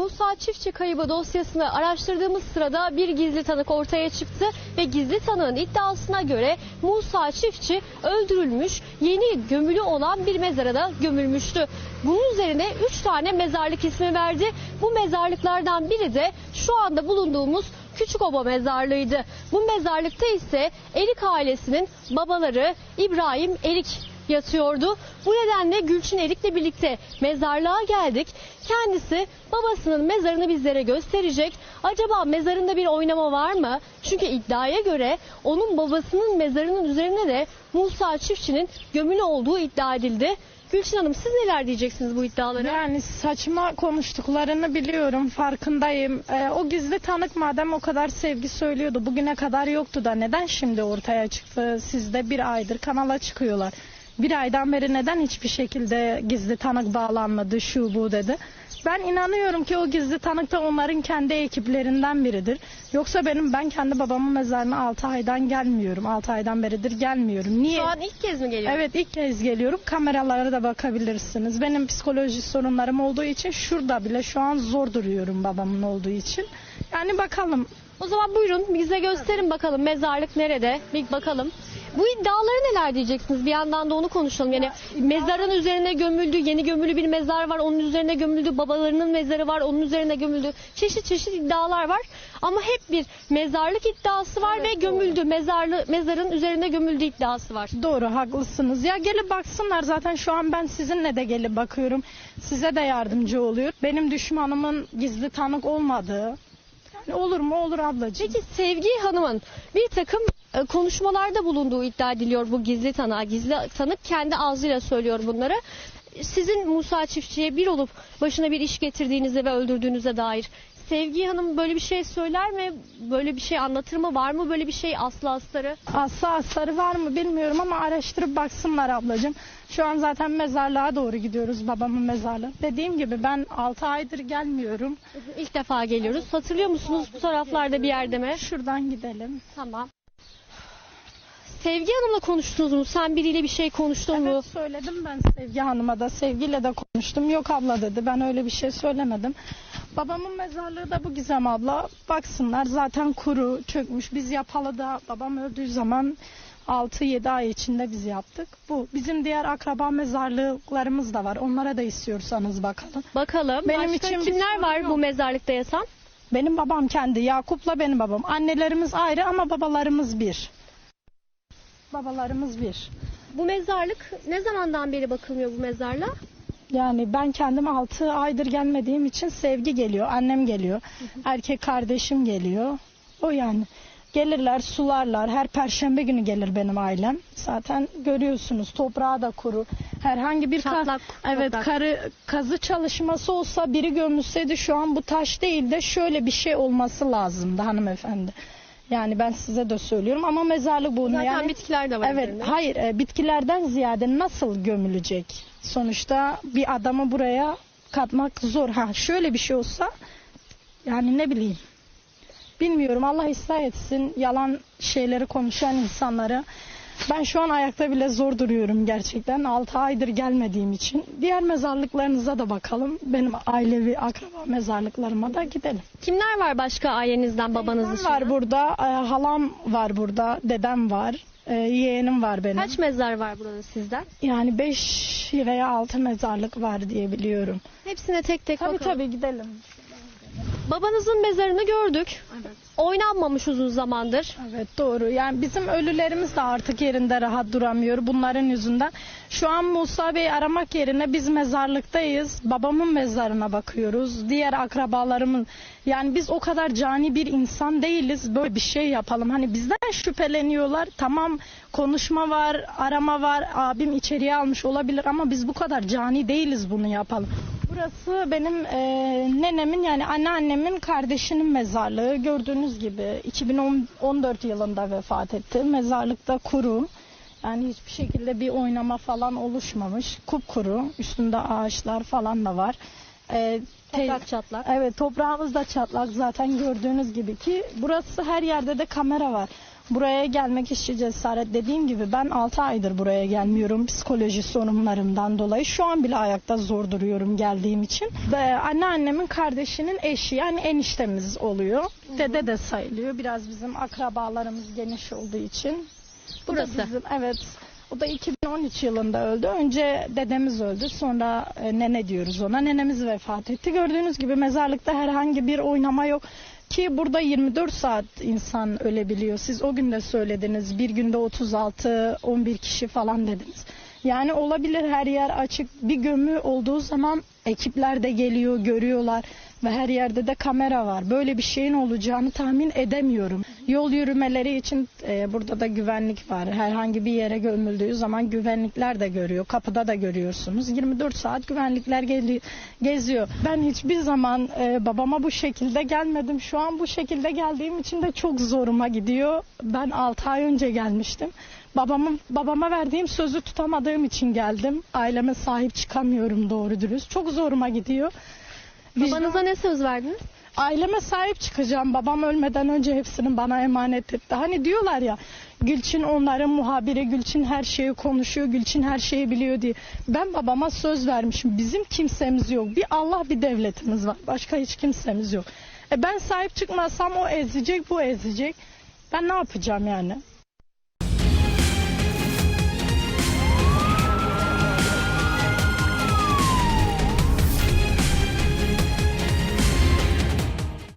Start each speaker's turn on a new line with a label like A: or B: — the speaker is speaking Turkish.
A: Musa Çiftçi kaybı dosyasını araştırdığımız sırada bir gizli tanık ortaya çıktı ve gizli tanığın iddiasına göre Musa Çiftçi öldürülmüş, yeni gömülü olan bir mezara da gömülmüştü. Bunun üzerine 3 tane mezarlık ismi verdi. Bu mezarlıklardan biri de şu anda bulunduğumuz Küçükoba mezarlığıydı. Bu mezarlıkta ise Erik ailesinin babaları İbrahim Erik yatıyordu. Bu nedenle Gülçin Erik'le birlikte mezarlığa geldik. Kendisi babasının mezarını bizlere gösterecek. Acaba mezarında bir oynama var mı? Çünkü iddiaya göre onun babasının mezarının üzerine de Musa Çiftçi'nin gömülü olduğu iddia edildi. Gülçin Hanım siz neler diyeceksiniz bu iddialara?
B: Yani saçma konuştuklarını biliyorum, farkındayım. Ee, o gizli tanık madem o kadar sevgi söylüyordu, bugüne kadar yoktu da neden şimdi ortaya çıktı? Sizde bir aydır kanala çıkıyorlar. Bir aydan beri neden hiçbir şekilde gizli tanık bağlanmadı, şu bu dedi. Ben inanıyorum ki o gizli tanık da onların kendi ekiplerinden biridir. Yoksa benim ben kendi babamın mezarına 6 aydan gelmiyorum. 6 aydan beridir gelmiyorum. Niye?
A: Şu an ilk kez mi geliyor?
B: Evet ilk kez geliyorum. Kameralara da bakabilirsiniz. Benim psikoloji sorunlarım olduğu için şurada bile şu an zor duruyorum babamın olduğu için. Yani bakalım.
A: O zaman buyurun bize gösterin bakalım mezarlık nerede? Bir bakalım. Bu iddiaları neler diyeceksiniz? Bir yandan da onu konuşalım. Yani mezarın üzerine gömüldü, yeni gömülü bir mezar var. Onun üzerine gömüldü, babalarının mezarı var. Onun üzerine gömüldü. Çeşit çeşit iddialar var. Ama hep bir mezarlık iddiası var ve gömüldü. Mezarlı mezarın üzerine gömüldü iddiası var.
B: Doğru haklısınız. Ya gelip baksınlar zaten şu an ben sizinle de gelip bakıyorum. Size de yardımcı oluyor. Benim düşmanımın gizli tanık olmadığı. Olur mu olur ablacığım.
A: Peki Sevgi Hanım'ın bir takım e, konuşmalarda bulunduğu iddia ediliyor bu gizli tanığa. Gizli tanık kendi ağzıyla söylüyor bunları. Sizin Musa Çiftçi'ye bir olup başına bir iş getirdiğinize ve öldürdüğünüze dair Sevgi Hanım böyle bir şey söyler mi? Böyle bir şey anlatır mı? Var mı böyle bir şey aslı astarı?
B: Aslı astarı var mı bilmiyorum ama araştırıp baksınlar ablacığım. Şu an zaten mezarlığa doğru gidiyoruz babamın mezarlığı. Dediğim gibi ben 6 aydır gelmiyorum.
A: İlk defa geliyoruz. Hatırlıyor musunuz bu taraflarda bir yerde mi?
B: Şuradan gidelim.
A: Tamam. Sevgi Hanım'la konuştunuz mu? Sen biriyle bir şey konuştun mu?
B: Evet söyledim ben Sevgi Hanım'a da Sevgi'yle de konuştum. Yok abla dedi ben öyle bir şey söylemedim. Babamın mezarlığı da bu Gizem abla. Baksınlar zaten kuru çökmüş. Biz yapalı da babam öldüğü zaman 6-7 ay içinde biz yaptık. Bu bizim diğer akraba mezarlıklarımız da var. Onlara da istiyorsanız bakalım.
A: Bakalım.
B: Benim
A: Başka
B: için
A: kimler var
B: yok.
A: bu mezarlıkta yatan?
B: Benim babam kendi Yakup'la benim babam. Annelerimiz ayrı ama babalarımız bir. Babalarımız bir.
A: Bu mezarlık ne zamandan beri bakılmıyor bu mezarla?
B: Yani ben kendim 6 aydır gelmediğim için sevgi geliyor. Annem geliyor. Erkek kardeşim geliyor. O yani. Gelirler sularlar. Her perşembe günü gelir benim ailem. Zaten görüyorsunuz toprağı da kuru. Herhangi bir
A: Çatlak
B: evet
A: toprak.
B: karı kazı çalışması olsa biri gömülseydi şu an bu taş değil de şöyle bir şey olması lazımdı hanımefendi. Yani ben size de söylüyorum ama mezarlık bunu
A: Zaten
B: yani
A: bitkiler de var
B: Evet,
A: üzerinde.
B: hayır e, bitkilerden ziyade nasıl gömülecek? Sonuçta bir adamı buraya katmak zor. Ha şöyle bir şey olsa yani ne bileyim. Bilmiyorum Allah ıslah etsin yalan şeyleri konuşan insanları. Ben şu an ayakta bile zor duruyorum gerçekten. 6 aydır gelmediğim için. Diğer mezarlıklarınıza da bakalım. Benim ailevi akraba mezarlıklarıma da gidelim.
A: Kimler var başka ailenizden babanız
B: Dedem
A: dışında?
B: var burada, e, halam var burada, dedem var, e, yeğenim var benim.
A: Kaç mezar var burada sizden?
B: Yani 5 veya 6 mezarlık var diye biliyorum.
A: Hepsine tek tek
B: Tabii
A: bakalım.
B: tabii gidelim.
A: Babanızın mezarını gördük. Oynanmamış uzun zamandır.
B: Evet doğru. Yani bizim ölülerimiz de artık yerinde rahat duramıyor bunların yüzünden. Şu an Musa Bey aramak yerine biz mezarlıktayız. Babamın mezarına bakıyoruz. Diğer akrabalarımın yani biz o kadar cani bir insan değiliz. Böyle bir şey yapalım. Hani bizden şüpheleniyorlar. Tamam konuşma var, arama var. Abim içeriye almış olabilir ama biz bu kadar cani değiliz bunu yapalım. Burası benim e, nenemin yani anneannemin kardeşinin mezarlığı. Gördüğünüz gibi 2014 yılında vefat etti. Mezarlıkta kuru. Yani hiçbir şekilde bir oynama falan oluşmamış. Kupkuru. Üstünde ağaçlar falan da var. E,
A: Toprak çatlak.
B: Evet toprağımız da çatlak zaten gördüğünüz gibi ki burası her yerde de kamera var. Buraya gelmek işi cesaret dediğim gibi ben 6 aydır buraya gelmiyorum psikoloji sorunlarımdan dolayı. Şu an bile ayakta zor duruyorum geldiğim için. Ve anneannemin kardeşinin eşi yani eniştemiz oluyor. Dede de sayılıyor. Biraz bizim akrabalarımız geniş olduğu için. Bu da
A: Burası.
B: bizim evet. O da 2013 yılında öldü. Önce dedemiz öldü. Sonra e, nene diyoruz ona. Nenemiz vefat etti. Gördüğünüz gibi mezarlıkta herhangi bir oynama yok. Ki burada 24 saat insan ölebiliyor. Siz o gün de söylediniz. Bir günde 36, 11 kişi falan dediniz. Yani olabilir her yer açık. Bir gömü olduğu zaman ekipler de geliyor, görüyorlar ve her yerde de kamera var. Böyle bir şeyin olacağını tahmin edemiyorum. Yol yürümeleri için e, burada da güvenlik var. Herhangi bir yere gömüldüğü zaman güvenlikler de görüyor. Kapıda da görüyorsunuz. 24 saat güvenlikler geli- geziyor. Ben hiçbir zaman e, babama bu şekilde gelmedim. Şu an bu şekilde geldiğim için de çok zoruma gidiyor. Ben 6 ay önce gelmiştim. Babamın babama verdiğim sözü tutamadığım için geldim. Aileme sahip çıkamıyorum doğru dürüst. Çok zoruma gidiyor.
A: Babanıza ne söz verdiniz?
B: aileme sahip çıkacağım. Babam ölmeden önce hepsini bana emanet etti. Hani diyorlar ya Gülçin onların muhabiri, Gülçin her şeyi konuşuyor, Gülçin her şeyi biliyor diye. Ben babama söz vermişim. Bizim kimsemiz yok. Bir Allah bir devletimiz var. Başka hiç kimsemiz yok. E ben sahip çıkmazsam o ezecek, bu ezecek. Ben ne yapacağım yani?